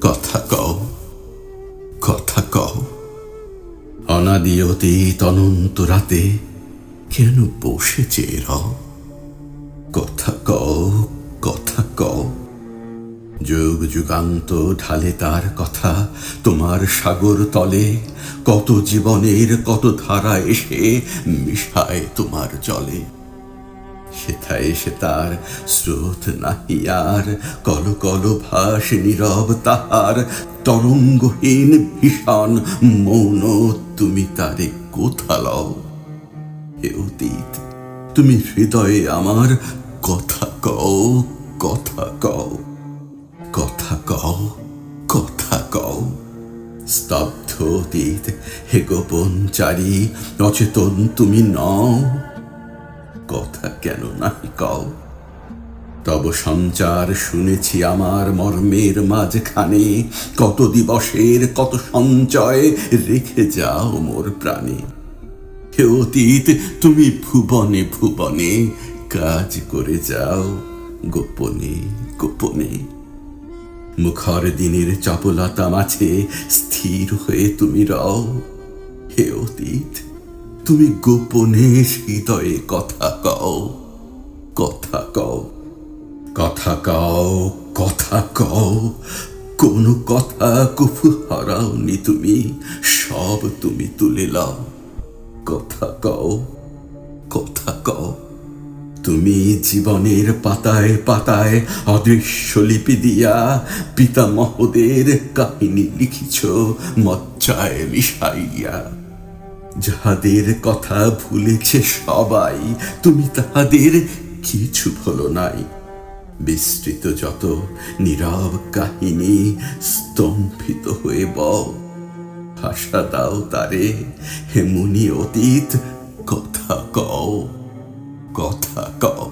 কথা কও কথা কও। অনাদি অতীত অনন্ত রাতে কেন বসে চেয়ে? কথা কও কথা কও। যুগ যুগান্ত ঢালে তার কথা, তোমার সাগর তলে কত জীবনের, কত ধারা এসে মিশায় তোমার জলে। সেথায় সে তার স্রোত নাহি আর। কল কল ভাস নীরব তাহার, তরঙ্গহীন ভীষণ। মৌন, তুমি তারে কোথা লও? হে অতীত, তুমি হৃদয়ে আমার কথা কও কথা কও কথা কও কথা কও। স্তব্ধ অতীত, হে গোপন চারি, অচেতন তুমি নও। কথা কেন নাহি কও? তব সঞ্চার শুনেছি আমার মর্মের মাঝখানে। কত দিবসের কত সঞ্চয় রেখে যাও মোর প্রাণে। হে অতীত, তুমি ভুবনে ভুবনে কাজ করে যাও গোপনে গোপনে। মুখর দিনের চপলতা মাঝে স্থির হয়ে তুমি রও। হে অতীত তুমি গোপনে হৃদয়ে কথা কও কথা কও কথা কও কথা কও। কোনো কথা কফু হারাওনি তুমি, সব তুমি তুলে লও কথা কও কথা কও। তুমি জীবনের পাতায় পাতায় অদৃশ্য লিপি দিয়া পিতামহদের কাহিনী লিখিছ, মজ্জায় মিশাইয়া। যাহাদের কথা ভুলেছে সবাই, তুমি তাহাদের কিছু ভুলো নাই। বিস্তৃত যত নীরব কাহিনী স্তম্ভিত হয়ে বও ভাষা দাও তারে হেমুনি অতীত, কথা কও। কথা কও।